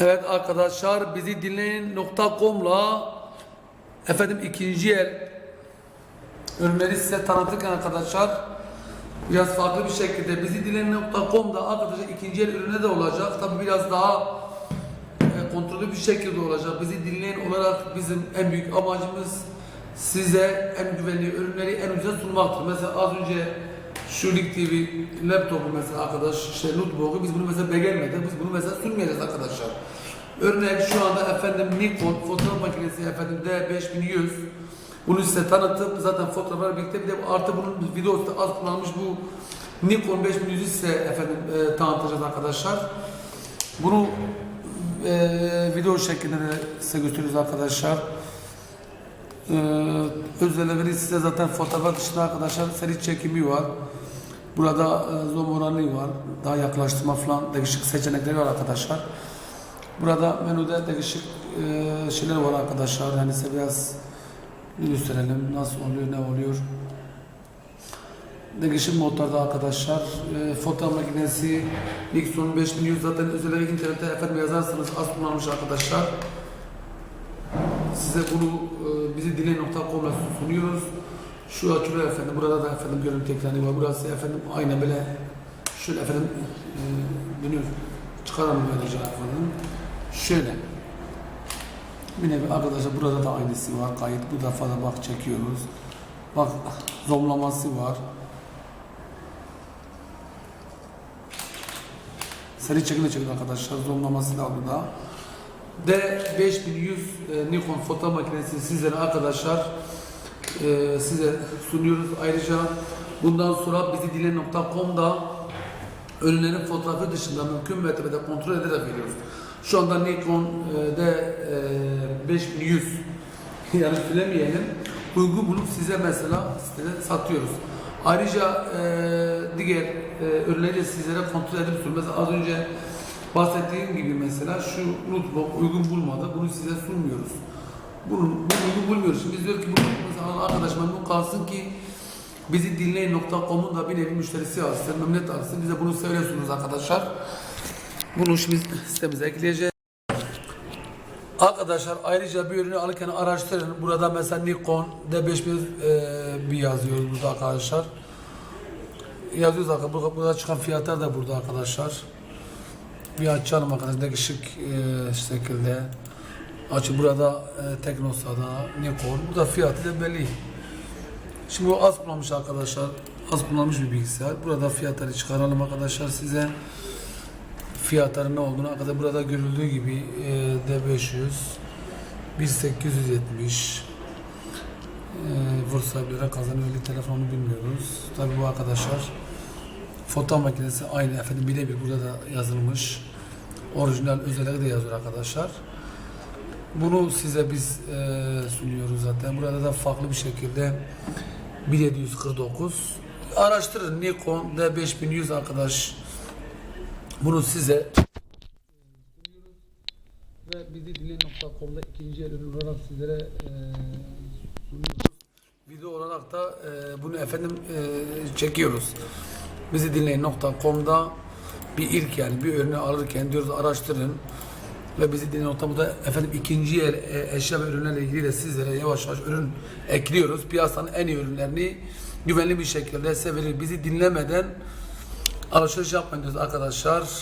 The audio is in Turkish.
Evet arkadaşlar bizi dinleyin.com'la efendim ikinci el ürünleri size tanıtırken arkadaşlar biraz farklı bir şekilde bizi dinleyin.com'da arkadaşlar ikinci el ürüne de olacak. Tabi biraz daha e, kontrollü bir şekilde olacak. Bizi dinleyen olarak bizim en büyük amacımız size en güvenli ürünleri en ucuza sunmaktır. Mesela az önce şu Lig TV laptopu mesela arkadaş şey notebook'u biz bunu mesela beğenmedik. Biz bunu mesela sunmayacağız arkadaşlar. Örneğin şu anda efendim Nikon fotoğraf makinesi efendim D5100 bunu size tanıtıp zaten fotoğraflar birlikte bir de artı bunun videosu az kullanılmış bu Nikon 5100'ü size efendim e, tanıtacağız arkadaşlar. Bunu e, video şeklinde de size gösteriyoruz arkadaşlar. E, özellikleri size zaten fotoğraf dışında arkadaşlar seri çekimi var. Burada e, zoom oranı var. Daha yaklaştırma falan değişik seçenekleri var arkadaşlar. Burada menüde değişik e, şeyler var arkadaşlar. Yani size biraz gösterelim. Nasıl oluyor, ne oluyor. Değişik modlarda arkadaşlar. E, fotoğraf makinesi Nixon 5100 zaten özellikle internette efendim yazarsanız az kullanılmış arkadaşlar. Size bunu e, bizi dile.com'la sunuyoruz. Şu açılıyor efendim. Burada da efendim görüntü ekranı var. Burası efendim aynen böyle şöyle efendim e, dönüyor. Çıkaralım böylece efendim. Şöyle. Nevi arkadaşlar burada da aynısı var. Kayıt bu defa da bak çekiyoruz. Bak zoomlaması var. Seri çekimde çekiyor arkadaşlar. Zoomlaması da burada. D5100 e, Nikon fotoğraf makinesi sizlere arkadaşlar e, size sunuyoruz. Ayrıca bundan sonra bizi dile.com'da ürünlerin fotoğrafı dışında mümkün mertebede kontrol edebiliyoruz. Şu anda Nikon e, D5100 yani söylemeyelim uygun bulup size mesela sitede satıyoruz. Ayrıca e, diğer e, ürünleri sizlere kontrol edip. Mesela az önce bahsettiğim gibi mesela şu notebook uygun bulmadı. Bunu size sunmuyoruz. Bunun, bunu uygun bulmuyoruz. Şimdi biz diyor ki bu mesela arkadaş memnun kalsın ki bizi dinleyin.com'un da bir nevi müşterisi alsın, memnuniyet alsın. Bize bunu söylüyorsunuz arkadaşlar. Bunu şimdi sitemize ekleyeceğiz. Arkadaşlar ayrıca bir ürünü alırken araştırın. Burada mesela Nikon D5000 e, bir yazıyoruz burada arkadaşlar. Yazıyoruz arkadaşlar. Burada çıkan fiyatlar da burada arkadaşlar. Bir açalım arkadaşlar. Değişik e, şekilde. Açı burada e, Teknosa'da Nikon. Burada fiyatı da belli. Şimdi bu az kullanmış arkadaşlar. Az kullanmış bir bilgisayar. Burada fiyatları çıkaralım arkadaşlar size. Fiyatları ne olduğunu arkadaşlar burada görüldüğü gibi e, D500 1870 e, Bursa lira kazanıyor telefonu bilmiyoruz. Tabi bu arkadaşlar foto makinesi aynı efendim birebir burada da yazılmış. Orijinal özellikle de yazıyor arkadaşlar. Bunu size biz e, sunuyoruz zaten. Burada da farklı bir şekilde 1749 araştırın Nikon D5100 arkadaş bunu size ve bizi dinleyin.com'da ikinci el ürün olarak sizlere e, sunuyoruz. Video olarak da e, bunu efendim e, çekiyoruz. Bizi dinleyin.com'da bir ilk yani bir ürünü alırken diyoruz araştırın ve bizi dinleyin.com'da efendim ikinci el e, eşya ve ürünlerle ilgili de sizlere yavaş yavaş ürün ekliyoruz. Piyasanın en iyi ürünlerini güvenli bir şekilde size. Bizi dinlemeden alışveriş yapmayın diyoruz arkadaşlar.